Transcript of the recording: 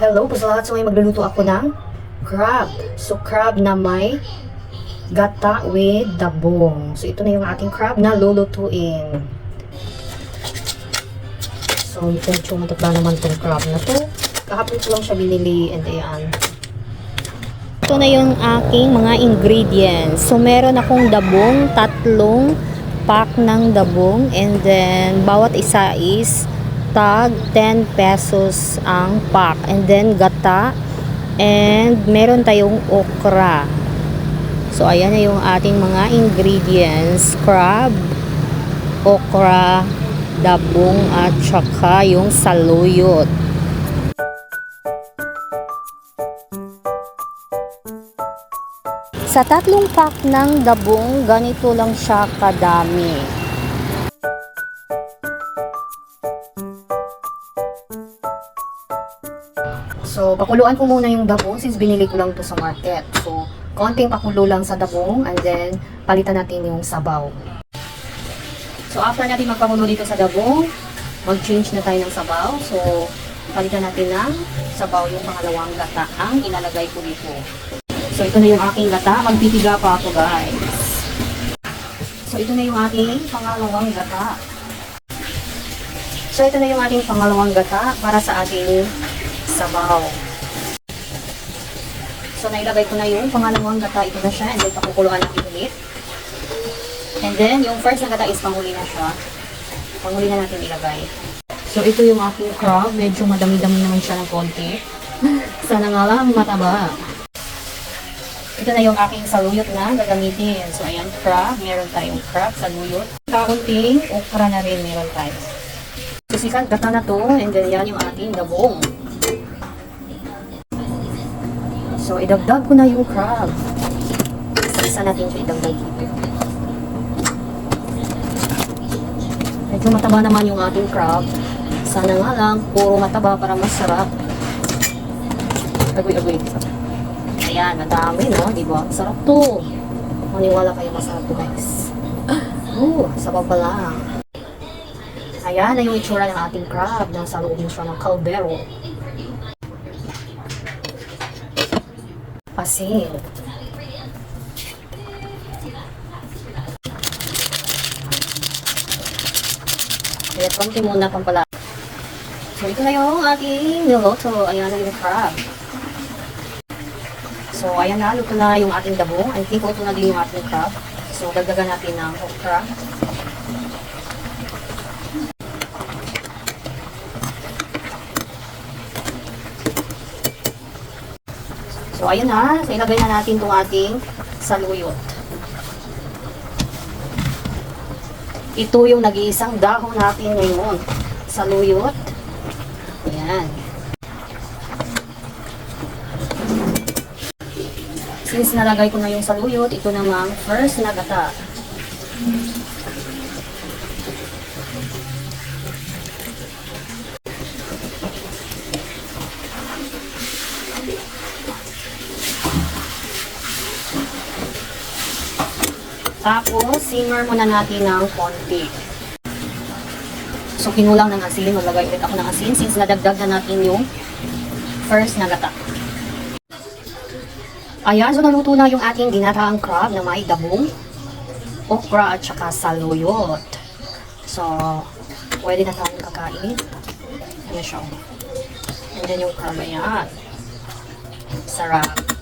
Hello po sa lahat. So, ngayon magluluto ako ng crab. So, crab na may gata with dabong. So, ito na yung ating crab na lulutuin. So, medyo mataba naman itong crab na to. Kahapon ko lang siya binili and ayan. Ito na yung aking mga ingredients. So, meron akong dabong, tatlong pack ng dabong, and then bawat isa is tag 10 pesos ang pack. And then gata, and meron tayong okra. So, ayan na yung ating mga ingredients. Crab, okra, dabong, at saka yung saluyot. Sa tatlong pack ng dabong, ganito lang siya kadami. So, pakuluan ko muna yung dabong since binili ko lang to sa market. So, konting pakulo lang sa dabong and then palitan natin yung sabaw. So, after natin magpakulo dito sa dabong, mag-change na tayo ng sabaw. So, palitan natin ng sabaw yung pangalawang gata ang ilalagay ko dito. So, ito na yung aking gata. Magpipiga pa ako, guys. So, ito na yung aking pangalawang gata. So, ito na yung ating pangalawang gata para sa ating sabaw. So, nailagay ko na yung pangalawang gata. Ito na siya. And then, pakukuluan natin ulit. And then, yung first na gata is panguli na siya. Panguli na natin ilagay. So, ito yung aking crab. Medyo madami-dami naman siya ng konti. Sana nga lang mataba. Ito na yung aking saluyot na gagamitin. So, ayan, crab. Meron tayong crab, saluyot. Kaunting okra na rin meron tayo. So, sikat gata na to. And then, yan yung ating dabong. So, idagdag ko na yung crab. Isa-isa natin siya idagdag dito. Medyo mataba naman yung ating crab. Sana nga lang, puro mataba para masarap. Agoy-agoy. Ayan, madami, no? Di? Sarap to. Maniwala kayo masarap to, guys. Oh, sabaw pa lang. Ayan na yung itsura ng ating crab. Nasa loob mo siya ng caldero. Pasin. Kaya konti muna pang pala. So, ito na yung ating niloto. Ayan na yung crab. So, ayan na. Luto na yung ating dabong. I think luto na din yung ating crab. So, dagdagan natin ng okra. Ayun na. So, ilagay na natin itong ating saluyot. Ito yung nag-iisang dahon natin ngayon. Saluyot. Ayan. Since nalagay ko na yung saluyot, ito namang first na gata. Tapos, simmer muna natin ng konti. So, kinulang ng asin. Maglagay ulit ako ng asin since nadagdag na natin yung first na gata. Ayan, so naluto na yung ating ginataang crab na may dabong, okra at saka saluyot. So, pwede na tayong kakain. Ayan siya. And then yung crab, ayan. Sarap.